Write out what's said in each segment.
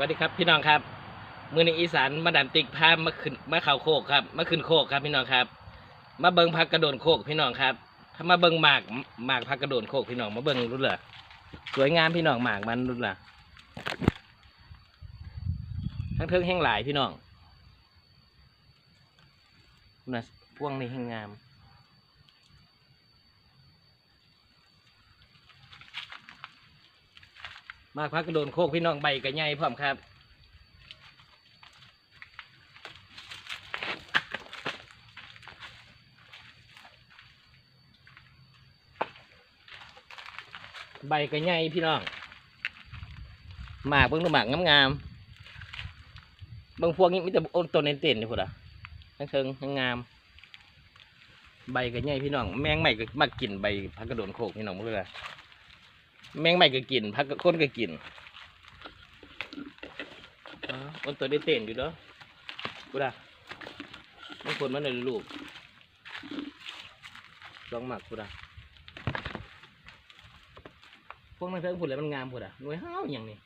วัสดีครับพี่น้องครับ มือในอีสานมาดันติกพามาขึ้นมาเข่าโคกครับมาขึ้นโคกครับพี่น้องครับ มาเบิงพักกระโดนโคกพี่น้องครับถ้ามาเบิงหมากหมากพักกระโดนโคกพี่น้องมาเบิงรู้เหรอสวยงามพี่น้องหมากมันรู้เหรอทั้งเทิงแห้งหลายพี่น้องนะพวงนี้แห้งงาม มาพักกระโดนโคกพี่น้องใบกระไงพร้อมครับใบกระไงพี่น้องหมากเบิ่งหมากงามๆบิ่งพวกนี้มิแต่โอนต้นเต้นๆนี่พุ่นอะทั้งเทิงทั้งงาม ใบกระไงพี่น้อง แมงใหม่ก็มากินใบพักกระโดนโคกพี่น้องเพื่อ แมงใหม่ก็กินพักก็ค้นก็กินอ๋อโอนตัวได้เต้นอยู่เนาะกูด่าบางคนมันเลยลูกลองหมักกูด่าพวกนั้นเทิงผุดแล้วมันงามผุดอะหน่วยห้าวอย่างนี้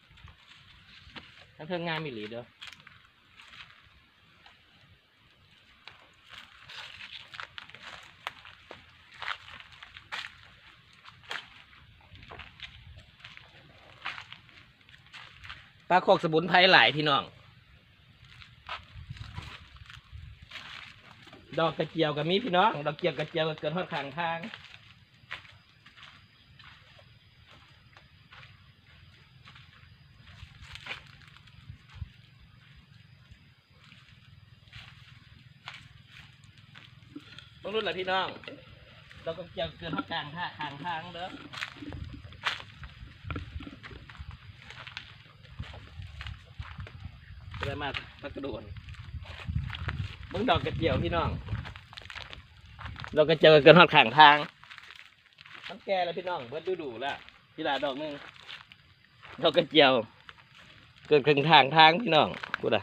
ทั้งเทิงงามมีหลีเด้อ ปลาโคกสมุนไพรหลายพี่น้อง ดอกกระเจียวกับมีพี่น้อง ดอกเกียวกระเจียวก็เกิดทอดขางทางบางรุ่นแหละพี่น้องเราก็เกี่ยวเกินพักกลางท่าทางทางเด้ออะ ไรมาพักกระโดดมึงดอกกระเจียวพี่น้อง ดอกกระเจียวเกินพักข้างทางมันแก่แล้วพี่น้องเบิดดูดูแล้วพี่ลาดอกหนึงดอกกระเจียว เกิดครึ่งทางทางพี่น้องกูด่ะ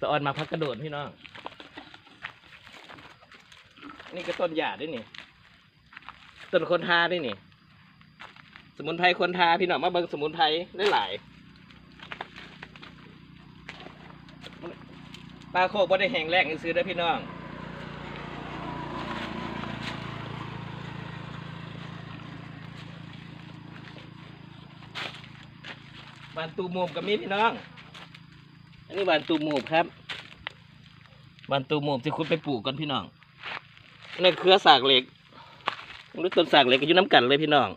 ตะออนมาพักกระโดดพี่น้อง นี่ก็ต้นหญ้าด้วยนี่ ต้นคนทาด้วยนี่ สมุนไพรคนทาพี่น้องมาเบิ่งสมุนไพรได้หลาย ปลาโคกบ่ได้แห้งแรกซื้อได้อพี่น้องบานตูมูบกับมีพี่น้อง อันนี้บานตูมูบครับบานตูมูบที่คุณไปปลูกกันพี่น้องในเครือสากเหล็กรู้ต้นสากเหล็กก็อยู่น้ำกันเลยพี่น้อง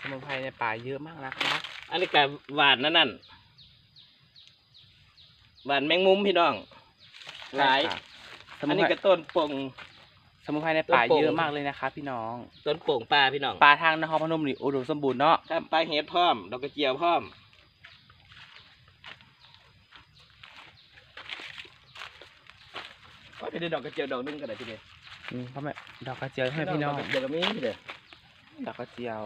สมุนไพรในป่าเยอะมากนะครับ อันนี้ก็หวานนั่นนั่น หวานแมงมุมพี่น้อง หลาย ใช่ค่ะสอัมุนนนี้ไพรก็ต้นปง สมุนไพรในป่าต้นโป่ง เยอะมากเลยนะครับพี่น้องต้นโป่งปลาพี่น้องป่าทางนครพนมนี่อุดมสมบูรณ์เนาะครับปลาเห็ดพร้อมดอกกระเจียวพร้อมว่าจะได้ดอกกระเจียวดอกหนึงก็ได้พี่เด้อืมพ่อแม่ดอกกระเจียวใช่ไหมพี่น้องดกกระเจียวก็มีพี่เด้ดอกกระเจียว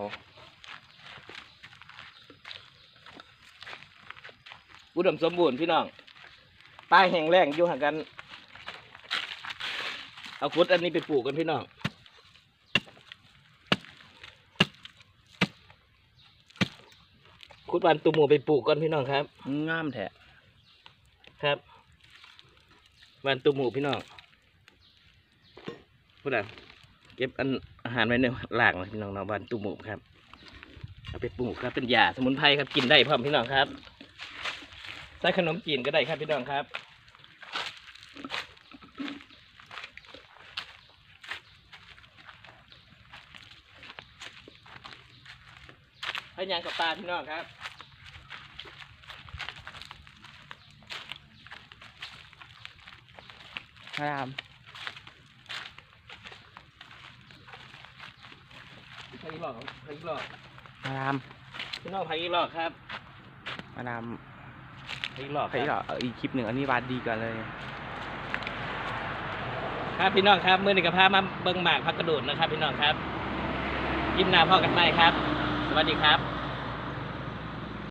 อุดมสมบูรณ์พี่น้อง ปลาแห้งแรงอยู่ห่างกัน เอาคุดอันนี้ไปปลูกกันพี่น้องคุดบานตุ่มหมูไปปลูกก่อนพี่น้องครับงามแท้ครับบานตุ่มหมูพี่น้องพูดอะเก็บอันอาหารไว้ในหลากเลยพี่น้องเนาะบานตุ่มหมูครับเอาไปปลูกครับเป็นยาสมุนไพรครับกินได้พร้อมพี่น้องครับ ใส่ขนมจีนก็ได้ครับพี่น้องครับให้ยางกับปลาพี่น้องครับมาดามพายุหลอกพายุหลอกมาดามพี่น้องพายุหลอกครับ มาดาม พายุหลอกใครหรอเอาอีกคลิปหนึ่งอันนี้วาดดีกันเลย ครับพี่น้องครับ มือหนึ่งกับพามาเบิ้งหมากพักกระโดดนะครับ พี่น้องครับยิ้มหน้าพ่อกันไหมครับ สวัสดีครับ